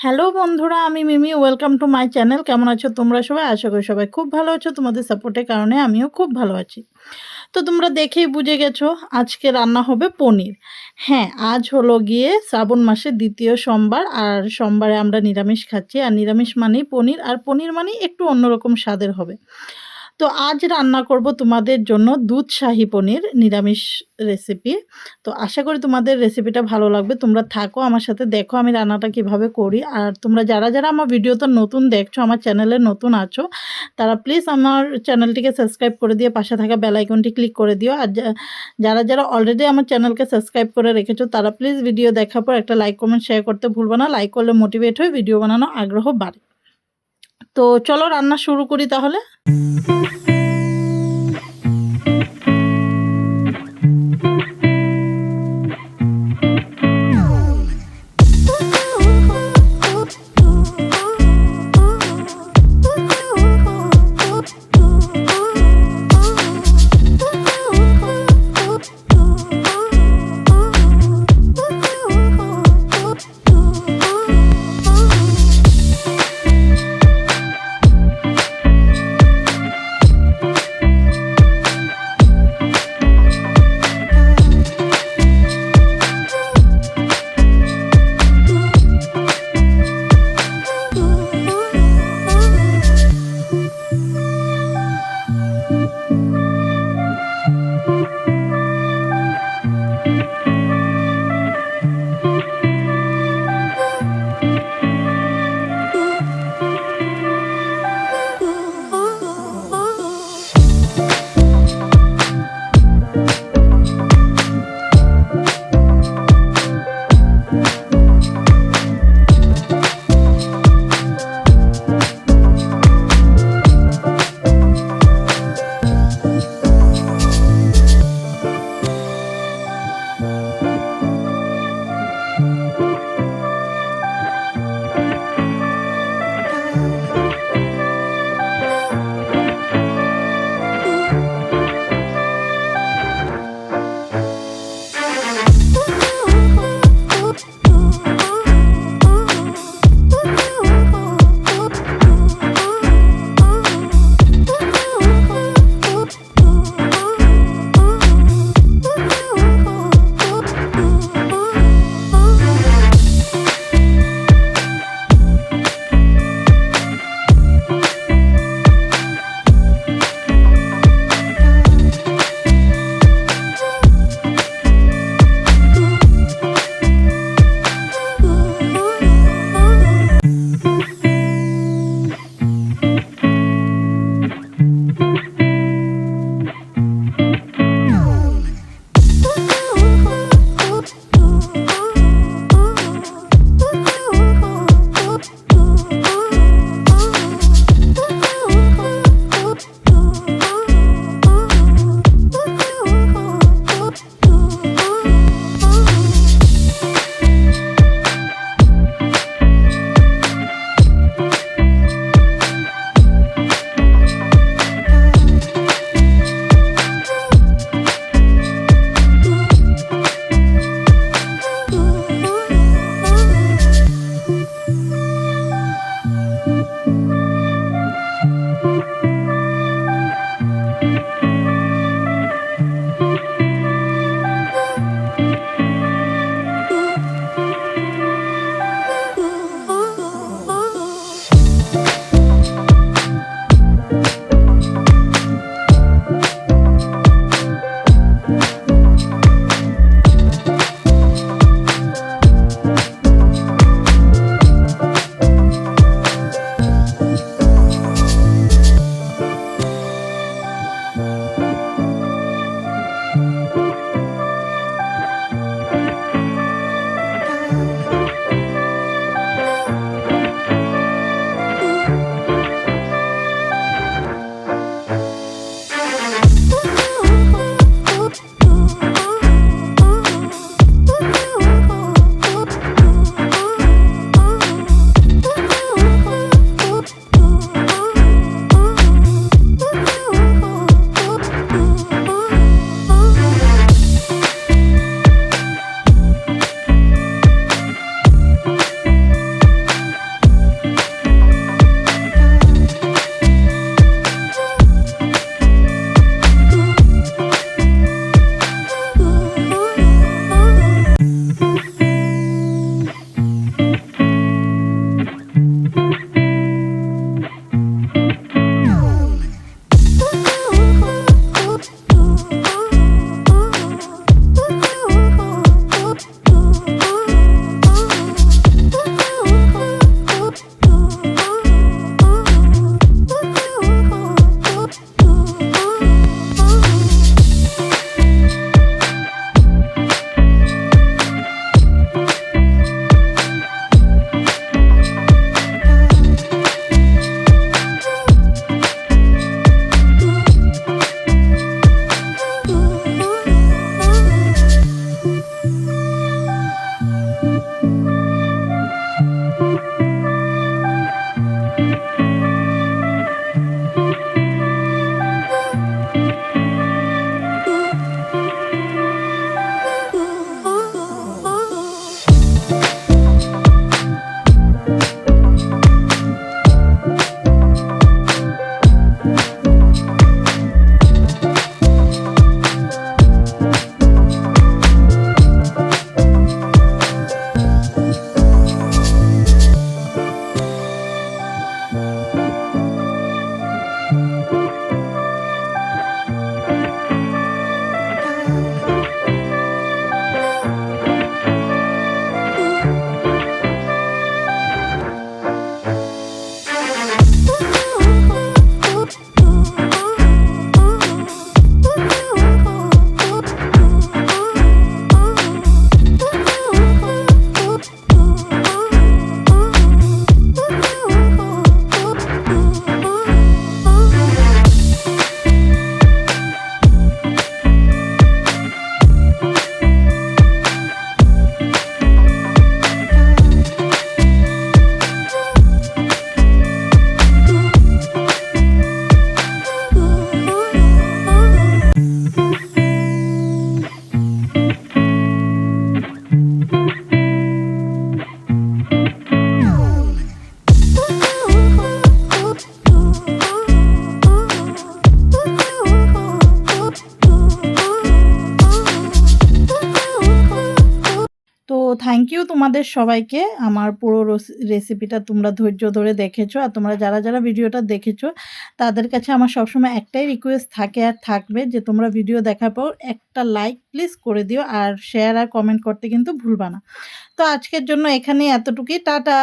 Hello বন্ধুরা, আমি মিমি। Welcome to my channel কেমন আছো তোমরা সবাই? আশা করি সবাই খুব ভালো আছো। তোমাদের সাপোর্টের কারণে আমিও খুব ভালো আছি। তো তোমরা দেখেই বুঝে গেছো, আজকে রান্না হবে পনির। হ্যাঁ আজ হলো গিয়ে শ্রাবণ মাসের দ্বিতীয় সোমবার, আর সোমবারে আমরা নিরামিষ খাচ্ছি। আর নিরামিষ মানেই পনির, আর পনির মানেই একটু অন্যরকম স্বাদের হবে। তো আজ রান্না করব তোমাদের জন্য দুধ শাহি পনির নিরামিষ রেসিপি তো আশা করি তোমাদের রেসিপিটা ভালো লাগবে। তোমরা থাকো আমার সাথে, দেখো আমি রান্নাটা কীভাবে করি। আর তোমরা যারা যারা আমার ভিডিওটা নতুন দেখছ, আমার চ্যানেলে নতুন আছো, তারা প্লিজ আমার চ্যানেলটিকে সাবস্ক্রাইব করে দিয়ে পাশে থাকা বেল আইকনটি ক্লিক করে দিও। আর যারা যারা অলরেডি আমার চ্যানেলকে সাবস্ক্রাইব করে রেখেছো, তারা প্লিজ ভিডিও দেখার পর একটা লাইক কমেন্ট শেয়ার করতে ভুলবে না। লাইক করলে মোটিভেট হয়ে ভিডিও বানানো আগ্রহ বাড়ে। তো চলো রান্না শুরু করি তাহলে। তোমাদের সবাইকে আমার পুরো রস- রেসিপিটা তোমরা ধৈর্য ধরে দেখেছ আর তোমরা যারা যারা ভিডিওটা দেখেছ, তাদের কাছে আমার সবসময় একটাই রিকোয়েস্ট থাকে আর থাকবে যে তোমরা ভিডিও দেখার পর একটা লাইক প্লিজ করে দিও আর শেয়ার আর কমেন্ট করতে কিন্তু ভুলবা না। তো আজকের জন্য এখানে এতটুকুই। টাটা!